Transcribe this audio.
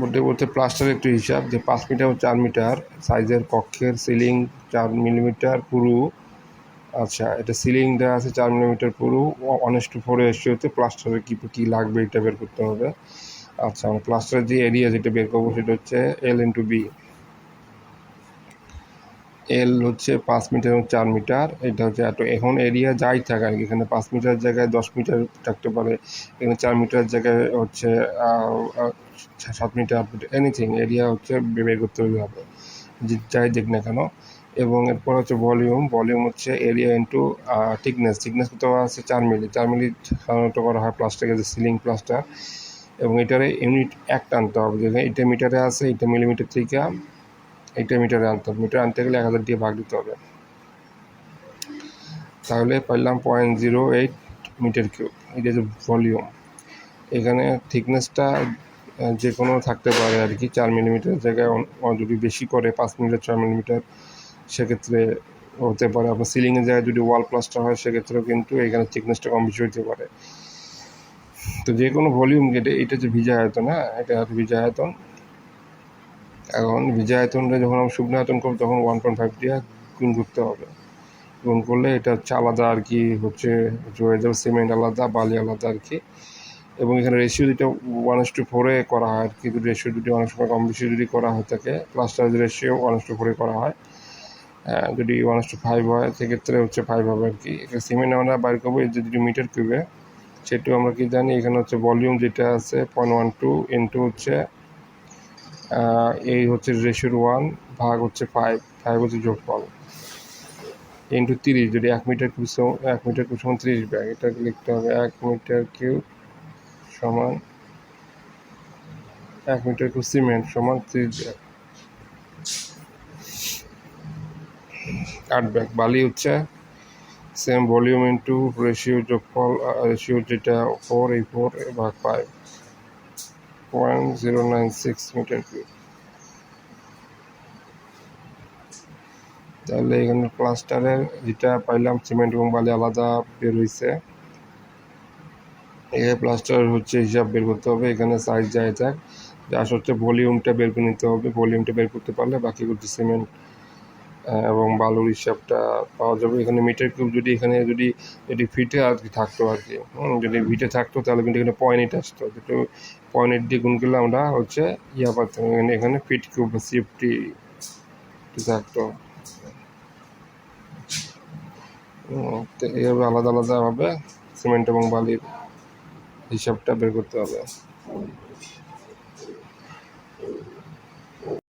বলতে বলতে প্লাস্টার একটু হিসাব, যে পাঁচ মিটার ও চার মিটার, সাইজের কক্ষের সিলিং চার মিলিমিটার পুরু। আচ্ছা এটা সিলিং দেওয়া আছে চার মিলিমিটার পুরু। অনেস টু ফোর হচ্ছে প্লাস্টারের কী কী লাগবে এটা বের করতে হবে। আচ্ছা প্লাস্টারের যে এরিয়া যেটা বের করব সেটা হচ্ছে এল ইন্টু বি এল হচ্ছে পাঁচ মিটার এবং চার মিটার। এটা হচ্ছে এত, এখন এরিয়া যাই থাকে আর কি, এখানে পাঁচ মিটার জায়গায় দশ মিটার থাকতে পারে, এখানে চার মিটার জায়গায় হচ্ছে সাত মিটার এনিথিং এরিয়া হচ্ছে বের করতে হবে যে যাই দেখ না কেন। এবং এরপর হচ্ছে ভলিউম ভলিউম হচ্ছে এরিয়া ইন্টু থিকনেস থিকনেস কত আছে? চার মিলি চার মিলি সাধারণত করা হয় প্লাস্টিকের যে সিলিং প্লাস্টার এবং এটারে ইউনিট এক টানতে হবে, যেখানে এটা মিটারে আছে এটা মিলিমিটার থেকে এইটা মিটারে আনতে হবে। মিটার আনতে গেলে এক হাজার দিয়ে ভাগ দিতে হবে। তাহলে পাইলাম point zero eight metre cube এটা যে ভলিউম এখানে থিকনেসটা যে কোনো থাকতে পারে আর কি, চার মিলিমিটার জায়গায় যদি বেশি করে পাঁচ মিলিমিটার ছয় মিলিমিটার সেক্ষেত্রে হতে পারে। আপনার সিলিংয়ের জায়গায় যদি ওয়াল প্লাস্টার হয়, সেক্ষেত্রেও কিন্তু এখানে থিকনেসটা কম বেশি হতে পারে। তো যে কোনো ভলিউম গেটে, এটা যে ভিজা আয়তন হ্যাঁ এটা ভিজা আয়তন। এখন ভিজা আয়তনটা যখন আমরা শুকনো আয়তন করব, তখন ওয়ান পয়েন্ট ফাইভ দিয়ে গুণ করতে হবে। গুণ করলে এটা হচ্ছে আলাদা আর কি হচ্ছে হয়ে যাবে সিমেন্ট আলাদা, বালি আলাদা আর কি। এবং এখানে রেশিও যেটা ওয়ান এস টু ফোরে করা হয় আর কি রেশিও যদি অনেক সময় কম বেশি যদি করা হয়ে থাকে plaster ratio one is to ফোরে করা হয়। যদি ওয়ান এস টু ফাইভ হয়, সেক্ষেত্রে হচ্ছে ফাইভ হবে আর কি। সিমেন্ট আমরা বাইর করব যদি মিটার কিউবে সেটাও আমরা কি জানি, এখানে হচ্ছে ভলিউম যেটা আছে পয়েন্ট ওয়ান টু ইন্টু হচ্ছে এই হচ্ছে রেশিওর ওয়ান ভাগ হচ্ছে ফাইভ ফাইভ হচ্ছে যোগ যোগফল। ইন্টু তিরিশ, যদি এক মিটার কিউব এক মিটার কিউব সমান তিরিশ ব্যাগ, এটা লিখতে হবে এক মিটার কিউব সমান এক মিটার কিউব সিমেন্ট সমান তিরিশ ব্যাগ। আট ব্যাগ, বালি হচ্ছে সেম ভলিউম ইন্টু রেশিও যোগফল রেশিও যেটা ফোর এই ফোর ভাগ five point zero nine six metre cube তাহলে এখানে প্লাস্টারের যেটা পাইলাম সিমেন্ট এবং বালি আলাদা বের হয়েছে এখানে প্লাস্টার হচ্ছে হিসাব বের করতে হবে, এখানে সাইজ যায় যাক যা হচ্ছে ভলিউমটা বের করে নিতে হবে। ভলিউমটা বের করতে পারলে বাকিগুলো সিমেন্ট এবং বালুর হিসাবটা পাওয়া যাবে। এখানে মিটার কিউব যদি এখানে যদি যদি ফিটে আর কি থাকতো আর কি। যদি ফিটে থাকতো তাহলে কিন্তু এখানে পয়েন্ট এইট আসতো। যেটা পয়েন্ট দিয়ে গুণ করলে আমরা হচ্ছে ইয়া পাতাম এখানে এখানে ফিট কিউব বা সিএফটি থাকতো। তো এইভাবে আলাদা আলাদাভাবে সিমেন্ট এবং বালির হিসাবটা বের করতে হবে।